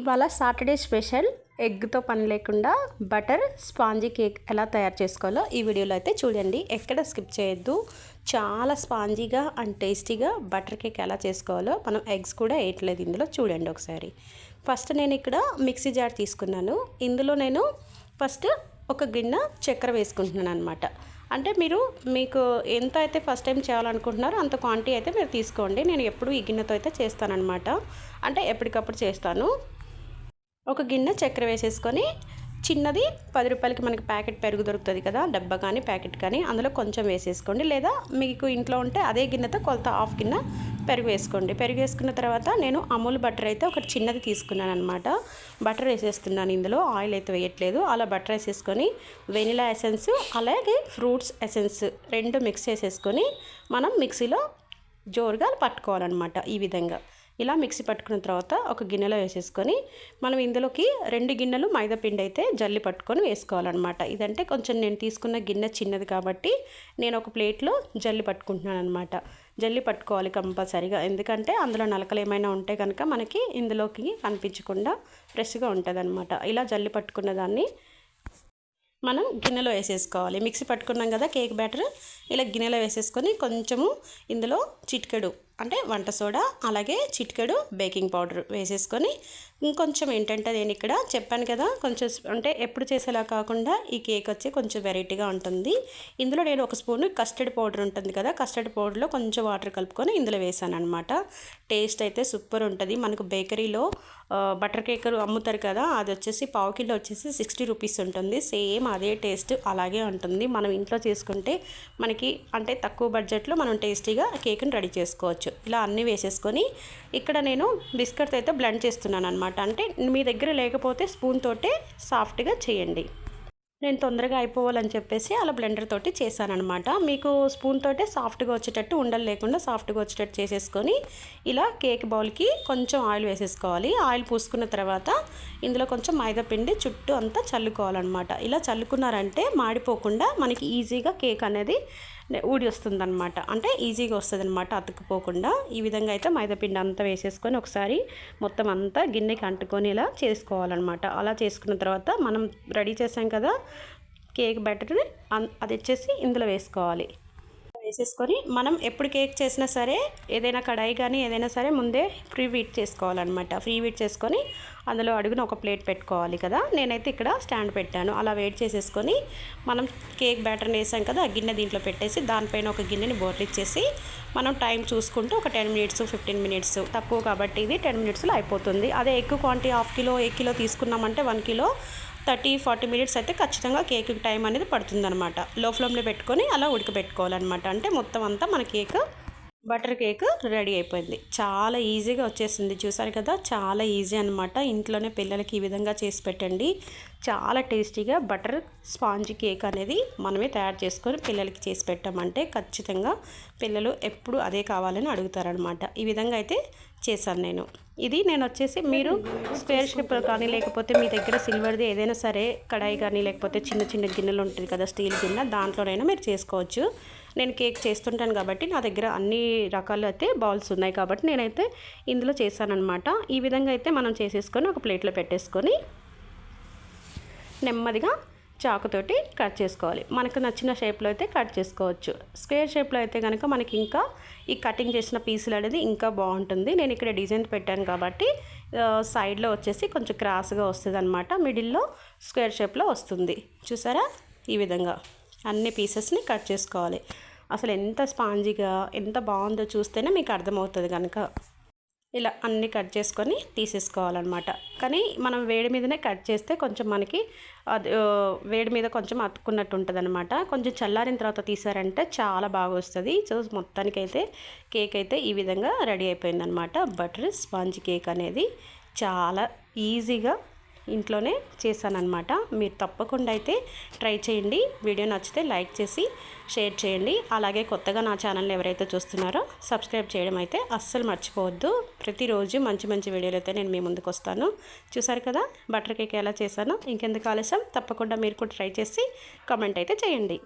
ఇవాళ Saturday special ఎగ్తో పని లేకుండా బటర్ స్పాంజీ కేక్ ఎలా తయారు చేసుకోవాలో ఈ వీడియోలో అయితే చూడండి. ఎక్కడ స్కిప్ చేయొద్దు. చాలా స్పాంజీగా అండ్ టేస్టీగా బటర్ కేక్ ఎలా చేసుకోవాలో మనం ఎగ్స్ కూడా వేయట్లేదు ఇందులో. చూడండి ఒకసారి. ఫస్ట్ నేను ఇక్కడ మిక్సీ జార్ తీసుకున్నాను. ఇందులో నేను ఫస్ట్ ఒక గిన్నె చక్కెర వేసుకుంటున్నాను అనమాట అంటే మీరు మీకు ఎంత అయితే ఫస్ట్ టైం చేయాలనుకుంటున్నారో అంత క్వాంటిటీ అయితే మీరు తీసుకోండి. నేను ఎప్పుడు ఈ గిన్నెతో అయితే చేస్తానన్నమాట. అంటే ఎప్పటికప్పుడు చేస్తాను. ఒక గిన్నె చక్కెర వేసేసుకొని చిన్నది పది రూపాయలకి మనకి ప్యాకెట్ పెరుగు దొరుకుతుంది కదా డబ్బా కానీ ప్యాకెట్ కానీ అందులో కొంచెం వేసేసుకోండి. లేదా మీకు ఇంట్లో ఉంటే అదే గిన్నెతో కొలత హాఫ్ గిన్నె పెరుగు వేసుకోండి. పెరుగు వేసుకున్న తర్వాత నేను అమూల్ బటర్ అయితే ఒకటి చిన్నది తీసుకున్నాను అనమాట బటర్ వేసేస్తున్నాను ఇందులో ఆయిల్ అయితే వేయట్లేదు. అలా బటర్ వేసేసుకొని వెనిలా ఎసెన్స్ అలాగే ఫ్రూట్స్ ఎసెన్స్ రెండు మిక్స్ చేసేసుకొని మనం మిక్సీలో జోరుగా పట్టుకోవాలన్నమాట ఈ విధంగా. ఇలా మిక్సీ పట్టుకున్న తర్వాత ఒక గిన్నెలో వేసేసుకొని మనం ఇందులోకి రెండు గిన్నెలు మైదా పిండి అయితే జల్లి పట్టుకొని వేసుకోవాలన్నమాట. ఇదంటే కొంచెం నేను తీసుకున్న గిన్నె చిన్నది కాబట్టి నేను ఒక ప్లేట్లో జల్లి పట్టుకుంటున్నాను అనమాట జల్లి పట్టుకోవాలి కంపల్సరీగా. ఎందుకంటే అందులో నలకలు ఏమైనా ఉంటే కనుక మనకి ఇందులోకి కనిపించకుండా ఫ్రెష్గా ఉంటుంది ఇలా జల్లి పట్టుకున్న దాన్ని మనం గిన్నెలో వేసేసుకోవాలి. మిక్సీ పట్టుకున్నాం కదా కేక్ బ్యాటర్. ఇలా గిన్నెలో వేసేసుకొని కొంచెము ఇందులో చిటికెడు అంటే వంట సోడా అలాగే చిటికెడు బేకింగ్ పౌడర్ వేసేసుకొని ఇంకొంచెం ఏంటంటే నేను ఇక్కడ చెప్పాను కదా కొంచెం అంటే ఎప్పుడు చేసేలా కాకుండా ఈ కేక్ వచ్చి కొంచెం వెరైటీగా ఉంటుంది. ఇందులో నేను ఒక స్పూన్ కస్టర్డ్ పౌడర్ ఉంటుంది కదా కస్టర్డ్ పౌడర్లో కొంచెం వాటర్ కలుపుకొని ఇందులో వేసాను అనమాట టేస్ట్ అయితే సూపర్ ఉంటుంది. మనకు బేకరీలో బటర్ కేక్ అమ్ముతారు కదా అది వచ్చేసి పావు కిలో వచ్చేసి సిక్స్టీ రూపీస్ ఉంటుంది. సేమ్ అదే టేస్ట్ అలాగే ఉంటుంది. మనం ఇంట్లో చేసుకుంటే మనకి అంటే తక్కువ బడ్జెట్లో మనం టేస్టీగా కేక్ని రెడీ చేసుకోవచ్చు. ఇలా అన్నీ వేసేసుకొని ఇక్కడ నేను బిస్కెట్ అయితే బ్లెండ్ చేస్తున్నాను అనమాట అంటే మీ దగ్గర లేకపోతే స్పూన్ తోటే సాఫ్ట్గా చేయండి. నేను తొందరగా అయిపోవాలని చెప్పేసి అలా బ్లెండర్ తోటి చేశానమాట మీకు స్పూన్ తోటే సాఫ్ట్గా వచ్చేటట్టు ఉండలు లేకుండా సాఫ్ట్గా వచ్చేటట్టు చేసేసుకొని ఇలా కేక్ బౌల్కి కొంచెం ఆయిల్ వేసేసుకోవాలి. ఆయిల్ పూసుకున్న తర్వాత ఇందులో కొంచెం మైదా పిండి చుట్టూ అంతా చల్లుకోవాలన్నమాట. ఇలా చల్లుకున్నారంటే మాడిపోకుండా మనకి ఈజీగా కేక్ అనేది ఊడి వస్తుంది అనమాట అంటే ఈజీగా వస్తుంది అనమాట అతుక్కుపోకుండా. ఈ విధంగా అయితే మైదాపిండి అంతా వేసేసుకొని ఒకసారి మొత్తం అంతా గిన్నెకి అంటుకొని ఇలా చేసుకోవాలన్నమాట. అలా చేసుకున్న తర్వాత మనం రెడీ చేసాం కదా కేక్ బ్యాటర్ని అది వచ్చేసి ఇందులో వేసుకోవాలి. వేసేసుకొని మనం ఎప్పుడు కేక్ చేసినా సరే ఏదైనా కడాయి కానీ ఏదైనా సరే ముందే ఫ్రీ వీట్ చేసుకోవాలన్నమాట. ఫ్రీ వీట్ చేసుకొని అందులో అడుగున ఒక ప్లేట్ పెట్టుకోవాలి కదా. నేనైతే ఇక్కడ స్టాండ్ పెట్టాను. అలా వెయిట్ చేసేసుకొని మనం కేక్ బ్యాటర్ని వేసాం కదా ఆ గిన్నె దీంట్లో పెట్టేసి దానిపైన ఒక గిన్నెని బోర్లిచ్చేసి మనం టైం చూసుకుంటూ ఒక టెన్ మినిట్స్ ఫిఫ్టీన్ మినిట్స్ తక్కువ కాబట్టి ఇది టెన్ మినిట్స్లో అయిపోతుంది. అదే ఎక్కువ క్వాంటిటీ హాఫ్ కిలో ఏ కిలో తీసుకున్నామంటే one kilo thirty forty minutes అయితే ఖచ్చితంగా కేక్ టైం అనేది పడుతుందనమాట లో ఫ్లేమ్లో పెట్టుకొని అలా ఉడకబెట్టుకోవాలన్నమాట. అంటే మొత్తం అంతా మన కేక్ బటర్ కేక్ రెడీ అయిపోయింది. చాలా ఈజీగా వచ్చేసింది. చూసారు కదా? చాలా ఈజీ అనమాట ఇంట్లోనే పిల్లలకి ఈ విధంగా చేసి పెట్టండి. చాలా టేస్టీగా బటర్ స్పాంజ్ కేక్ అనేది మనమే తయారు చేసుకొని పిల్లలకి చేసి పెట్టామంటే ఖచ్చితంగా పిల్లలు ఎప్పుడు అదే కావాలని అడుగుతారనమాట ఈ విధంగా అయితే చేశాను నేను. ఇది నేను వచ్చేసి మీరు స్క్వేర్ షేప్ కానీ లేకపోతే మీ దగ్గర సిల్వర్ది ఏదైనా సరే కడాయి కానీ లేకపోతే చిన్న చిన్న గిన్నెలు ఉంటుంది కదా స్టీల్ గిన్నె దాంట్లోనైనా మీరు చేసుకోవచ్చు. నేను కేక్ చేస్తుంటాను కాబట్టి నా దగ్గర అన్ని రకాలు అయితే బౌల్స్ ఉన్నాయి కాబట్టి నేనైతే ఇందులో చేశానమాట ఈ విధంగా అయితే మనం చేసేసుకొని ఒక ప్లేట్లో పెట్టేసుకొని నెమ్మదిగా చాకుతోటి కట్ చేసుకోవాలి. మనకు నచ్చిన షేప్లో అయితే కట్ చేసుకోవచ్చు. స్క్వేర్ షేప్లో అయితే కనుక మనకి ఇంకా ఈ కటింగ్ చేసిన పీసులు అనేది ఇంకా బాగుంటుంది. నేను ఇక్కడ డిజైన్ పెట్టాను కాబట్టి సైడ్లో వచ్చేసి కొంచెం క్రాస్గా వస్తుంది అనమాట మిడిల్లో స్క్వేర్ షేప్లో వస్తుంది. చూసారా? ఈ విధంగా అన్ని పీసెస్ని కట్ చేసుకోవాలి. అసలు ఎంత స్పాంజీగా ఎంత బాగుందో చూస్తేనే మీకు అర్థమవుతుంది కనుక ఇలా అన్నీ కట్ చేసుకొని తీసేసుకోవాలన్నమాట. కానీ మనం వేడి మీదనే కట్ చేస్తే కొంచెం మనకి అది వేడి మీద కొంచెం అతుక్కున్నట్టు ఉంటుంది అనమాట కొంచెం చల్లారిన తర్వాత తీసారంటే చాలా బాగా వస్తుంది. సో మొత్తానికైతే కేక్ అయితే ఈ విధంగా రెడీ అయిపోయిందనమాట బటర్ స్పాంజ్ కేక్ అనేది చాలా ఈజీగా ఇంట్లోనే చేశానమాట మీరు తప్పకుండా అయితే ట్రై చేయండి. వీడియో నచ్చితే లైక్ చేసి షేర్ చేయండి. అలాగే కొత్తగా నా ఛానల్ని ఎవరైతే చూస్తున్నారో సబ్స్క్రైబ్ చేయడం అయితే అస్సలు మర్చిపోవద్దు. ప్రతిరోజు మంచి మంచి వీడియోలు అయితే నేను మీ ముందుకు వస్తాను. చూసారు కదా బటర్ కేక్ ఎలా చేశానో ఇంకెందుకు ఆలస్యం? తప్పకుండా మీరు కూడా ట్రై చేసి కామెంట్ అయితే చేయండి.